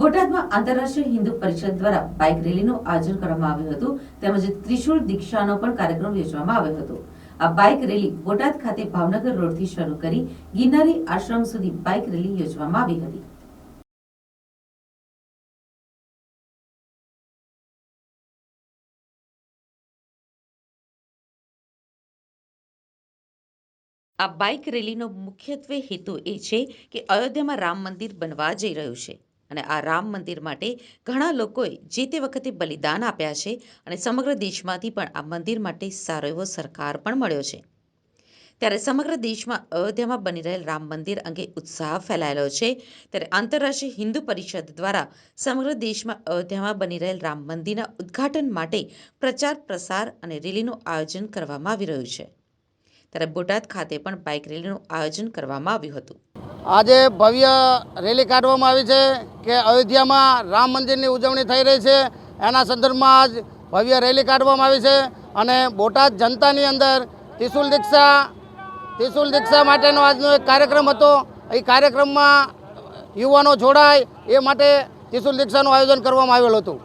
બોટાદમાં આંતરરાષ્ટ્રીય હિન્દુ પરિષદ દ્વારા બાઇક રેલીનું આયોજન કરવામાં આવ્યું હતું. તેમજ ત્રિશુળ દીક્ષાનો પણ કાર્યક્રમ યોજવામાં આવ્યો હતો. આ બાઇક રેલી બોટાદ ખાતે ભાવનગર રોડથી શરૂ કરી ગિરનારી આશ્રમ સુધી બાઇક રેલી યોજવામાં આવી હતી. આ બાઇક રેલીનો મુખ્યત્વે હેતુ એ છે કે અયોધ્યામાં રામ મંદિર બનવા જઈ રહ્યું છે. અને આ રામ મંદિર માટે ઘણા લોકોએ જે તે વખતે બલિદાન આપ્યા છે અને સમગ્ર દેશમાંથી પણ આ મંદિર માટે સારો એવો સરકાર પણ મળ્યો છે. ત્યારે સમગ્ર દેશમાં અયોધ્યામાં બની રહેલ રામ મંદિર અંગે ઉત્સાહ ફેલાયેલો છે. ત્યારે આંતરરાષ્ટ્રીય હિન્દુ પરિષદ દ્વારા સમગ્ર દેશમાં અયોધ્યામાં બની રહેલ રામ મંદિરના ઉદ્ઘાટન માટે પ્રચાર પ્રસાર અને રેલીનું આયોજન કરવામાં આવી રહ્યું છે. ત્યારે બોટાદ ખાતે પણ બાઇક રેલીનું આયોજન કરવામાં આવ્યું હતું. આજે ભવ્ય રેલી કાઢવામાં આવી છે કે અયોધ્યામાં રામ મંદિરની ઉજવણી થઈ રહી છે. એના સંદર્ભમાં આજ ભવ્ય રેલી કાઢવામાં આવી છે અને બોટાદ જનતાની અંદર ત્રિશુલ દીક્ષા ત્રિશુલ દીક્ષા માટેનો આજનો એક કાર્યક્રમ હતો. એ કાર્યક્રમમાં યુવાનો જોડાય એ માટે ત્રિશુલ દીક્ષાનું આયોજન કરવામાં આવેલું હતું.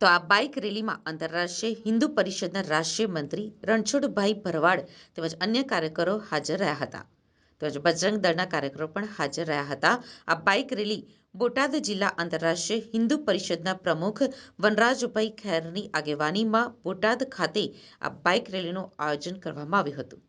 તો આ બાઇક રેલીમાં આંતરરાષ્ટ્રીય હિન્દુ પરિષદના રાષ્ટ્રીય મંત્રી રણછોડભાઈ ભરવાડ તેમજ અન્ય કાર્યકરો હાજર રહ્યા હતા. તેમજ બજરંગ દળના કાર્યકરો પણ હાજર રહ્યા હતા. આ બાઇક રેલી બોટાદ જિલ્લા આંતરરાષ્ટ્રીય હિન્દુ પરિષદના પ્રમુખ વનરાજભાઈ ખેરની આગેવાનીમાં બોટાદ ખાતે આ બાઇક રેલીનું આયોજન કરવામાં આવ્યું હતું.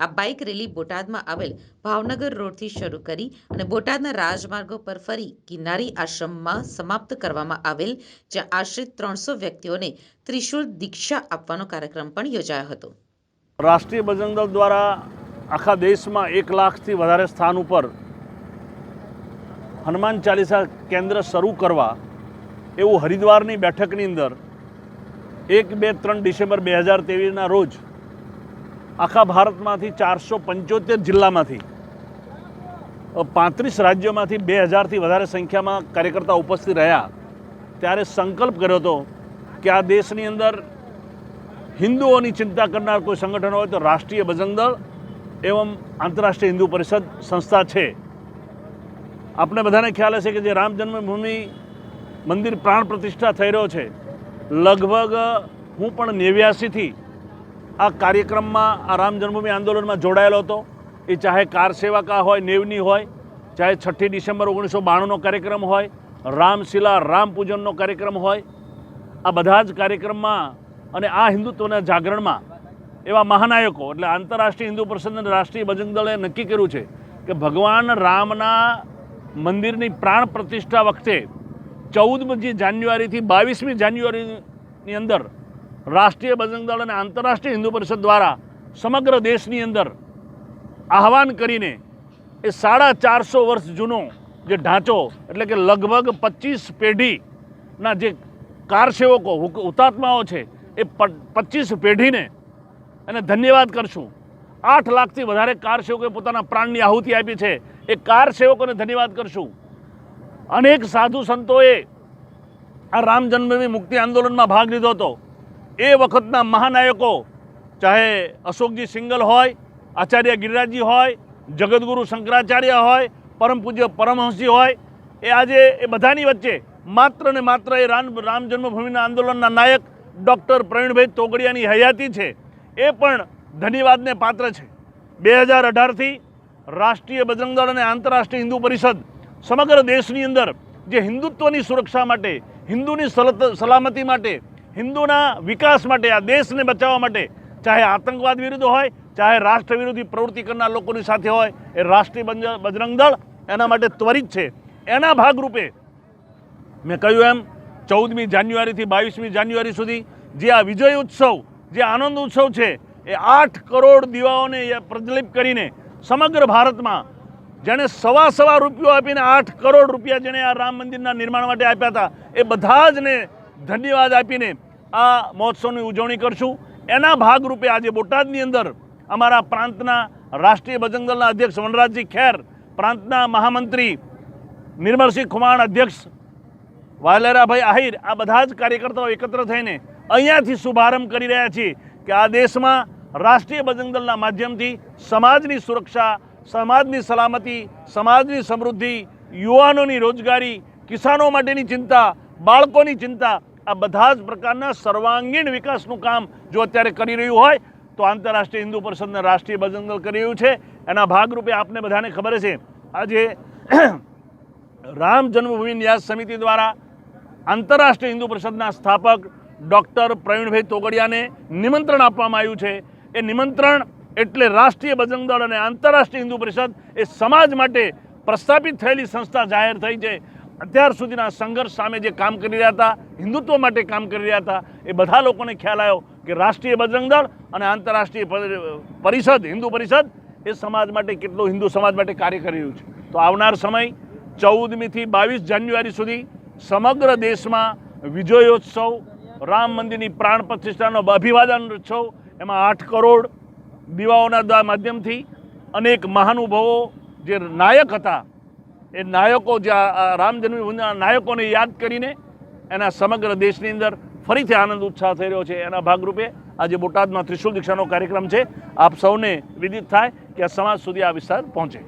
આ બાઇક રેલી બોટાદમાં આવેલ ભાવનગર રોડથી શરૂ કરી અને બોટાદના રાજમાર્ગો પર ફરી કિનારી આશ્રમમાં સમાપ્ત કરવામાં આવેલ, જ્યાં આશરે ત્રણસો વ્યક્તિઓને ત્રિશુલ દીક્ષા આપવાનો કાર્યક્રમ પણ યોજાયો હતો. રાષ્ટ્રીય બજરંગ દ્વારા આખા દેશમાં એક લાખથી વધારે સ્થાન ઉપર હનુમાન ચાલીસા કેન્દ્ર શરૂ કરવા એવું હરિદ્વારની બેઠકની અંદર એક બે ત્રણ ડિસેમ્બર બે હજાર તેવીસના રોજ આખા ભારતમાંથી ચારસો પંચોતેર જિલ્લામાંથી પાંત્રીસ રાજ્યોમાંથી બે હજારથી વધારે સંખ્યામાં કાર્યકર્તા ઉપસ્થિત રહ્યા. ત્યારે સંકલ્પ કર્યો હતો કે આ દેશની અંદર હિન્દુઓની ચિંતા કરનાર કોઈ સંગઠન હોય તો રાષ્ટ્રીય બજરંગ દળ એવમ આંતરરાષ્ટ્રીય હિન્દુ પરિષદ સંસ્થા છે. આપણે બધાને ખ્યાલ હશે કે જે રામ જન્મભૂમિ મંદિર પ્રાણ પ્રતિષ્ઠા થઈ રહ્યો છે, લગભગ હું પણ નેવ્યાસીથી આ કાર્યક્રમમાં, આ રામ જન્મભૂમિ આંદોલનમાં જોડાયેલો હતો. એ ચાહે કાર સેવાકા હોય, નેવની હોય, ચાહે છઠ્ઠી ડિસેમ્બર ઓગણીસો બાણુંનો કાર્યક્રમ હોય રામશિલા રામ પૂજનનો કાર્યક્રમ હોય, આ બધા જ કાર્યક્રમમાં અને આ હિન્દુત્વના જાગરણમાં એવા મહાનાયકો, એટલે આંતરરાષ્ટ્રીય હિન્દુ પરિષદ રાષ્ટ્રીય બજરંગ દળે નક્કી કર્યું છે કે ભગવાન રામના મંદિરની પ્રાણ પ્રતિષ્ઠા વખતે ચૌદમી જાન્યુઆરીથી બાવીસમી જાન્યુઆરીની અંદર રાષ્ટ્રીય બજરંગ દળ અને આંતરરાષ્ટ્રીય હિન્દુ પરિષદ દ્વારા સમગ્ર દેશની અંદર આહવાન કરીને એ સાડા ચારસો વર્ષ જૂનો જે ઢાંચો, એટલે કે લગભગ પચીસ પેઢીના જે કારસેવકો હુતાત્માઓ છે, એ પચીસ પેઢીને અને ધન્યવાદ કરશું. આઠ લાખથી વધારે કારસેવકોએ પોતાના પ્રાણની આહુતિ આપી છે. એ કાર સેવકોને ધન્યવાદ કરશું. અનેક સાધુ સંતોએ આ રામ જન્મભૂમિ મુક્તિ આંદોલનમાં ભાગ લીધો હતો. એ વખતના મહાનાયકો, ચાહે અશોકજી સિંગલ હોય, આચાર્ય ગિરિરાજજી હોય, જગદગુરુ શંકરાચાર્ય હોય, પરમ પૂજ્ય પરમહંસજી હોય, એ આજે એ બધાની વચ્ચે માત્ર ને માત્ર એ રામ રામ જન્મભૂમિના આંદોલનના નાયક ડૉક્ટર પ્રવીણભાઈ તોગડિયાની હયાતી છે. એ પણ ધન્યવાદને પાત્ર છે. બે હજાર અઢારથી રાષ્ટ્રીય બજરંગ દળ અને આંતરરાષ્ટ્રીય હિન્દુ પરિષદ સમગ્ર દેશની અંદર જે હિન્દુત્વની સુરક્ષા માટે, હિન્દુની સલત- સલામતી માટે હિન્દુના વિકાસ માટે, આ દેશને બચાવવા માટે, ચાહે આતંકવાદ વિરુદ્ધ હોય, ચાહે રાષ્ટ્ર વિરોધી પ્રવૃત્તિ કરનાર લોકોની સાથે હોય, એ રાષ્ટ્રીય બજરંગ દળ એના માટે ત્વરિત છે. એના ભાગરૂપે મેં કહ્યું એમ, ચૌદમી જાન્યુઆરીથી બાવીસમી જાન્યુઆરી સુધી જે આ વિજય ઉત્સવ, જે આનંદ ઉત્સવ છે, એ આઠ કરોડ દીવાઓને પ્રજ્વલિત કરીને સમગ્ર ભારતમાં જેણે સવા સવા રૂપિયો આપીને આઠ કરોડ રૂપિયા જેણે આ રામ મંદિરના નિર્માણ માટે આપ્યા હતા, એ બધા જને ધન્યવાદ આપીને આ મહોત્સવની ઉજવણી કરશું. એના ભાગરૂપે આજે બોટાદની અંદર અમારા પ્રાંતના રાષ્ટ્રીય બજરંગ અધ્યક્ષ વનરાજજી ખેર, પ્રાંતના મહામંત્રી નિર્મલસિંહ ખુમાણ, અધ્યક્ષ વાલેરાભાઈ આહિર આ બધા જ કાર્યકર્તાઓ એકત્ર થઈને અહીંયાથી શુભારંભ કરી રહ્યા છીએ કે આ દેશમાં રાષ્ટ્રીય બજરંગ દળના માધ્યમથી સમાજની સુરક્ષા, સમાજની સલામતી, સમાજની સમૃદ્ધિ, યુવાનોની રોજગારી, કિસાનો માટેની ચિંતા, બાળકોની ચિંતા આ બધા જ પ્રકારના સર્વાંગીણ વિકાસનું કામ જો અત્યારે કરી રહ્યું હોય, તો આંતરરાષ્ટ્રીય હિન્દુ પરિષદને રાષ્ટ્રીય બજરંગ કરી રહ્યું છે. એના ભાગરૂપે આપને બધાને ખબર છે આજે રામ જન્મભૂમિ ન્યાસ સમિતિ દ્વારા આંતરરાષ્ટ્રીય હિન્દુ પરિષદના સ્થાપક ડૉક્ટર પ્રવીણભાઈ તોગડિયાને નિમંત્રણ આપવામાં આવ્યું છે. એ નિમંત્રણ એટલે રાષ્ટ્રીય બજરંગ દળ અને આંતરરાષ્ટ્રીય હિન્દુ પરિષદ એ સમાજ માટે પ્રસ્થાપિત થયેલી સંસ્થા જાહેર થઈ છે. અત્યાર સુધીના સંઘર્ષ સામે જે કામ કરી રહ્યા હતા, હિન્દુત્વ માટે કામ કરી રહ્યા હતા, એ બધા લોકોને ખ્યાલ આવ્યો કે રાષ્ટ્રીય બજરંગ દળ અને આંતરરાષ્ટ્રીય પરી- પરિષદ, હિન્દુ પરિષદ, એ સમાજ માટે કેટલું હિન્દુ સમાજ માટે કાર્ય કરી રહ્યું છે. તો આવનાર સમય, ચૌદમીથી બાવીસ જાન્યુઆરી સુધી સમગ્ર દેશમાં વિજયોત્સવ, રામ મંદિરની પ્રાણ પ્રતિષ્ઠાનો અભિવાદન ઉત્સવ, એમાં આઠ કરોડ દીવાઓના દ્વા- માધ્યમથી અનેક મહાનુભાવો જે નાયક હતા એ નાયકો જે રામ જન્મભૂમિના નાયકોને યાદ કરીને એના સમગ્ર દેશની અંદર ફરીથી આનંદ ઉત્સાહ થઈ રહ્યો છે. એના ભાગરૂપે આજે બોટાદમાં ત્રિશુલ દીક્ષાનો કાર્યક્રમ છે. આપ સૌને વિદિત થાય કે આ સમાજ સુધી આ વિસ્તાર પહોંચે.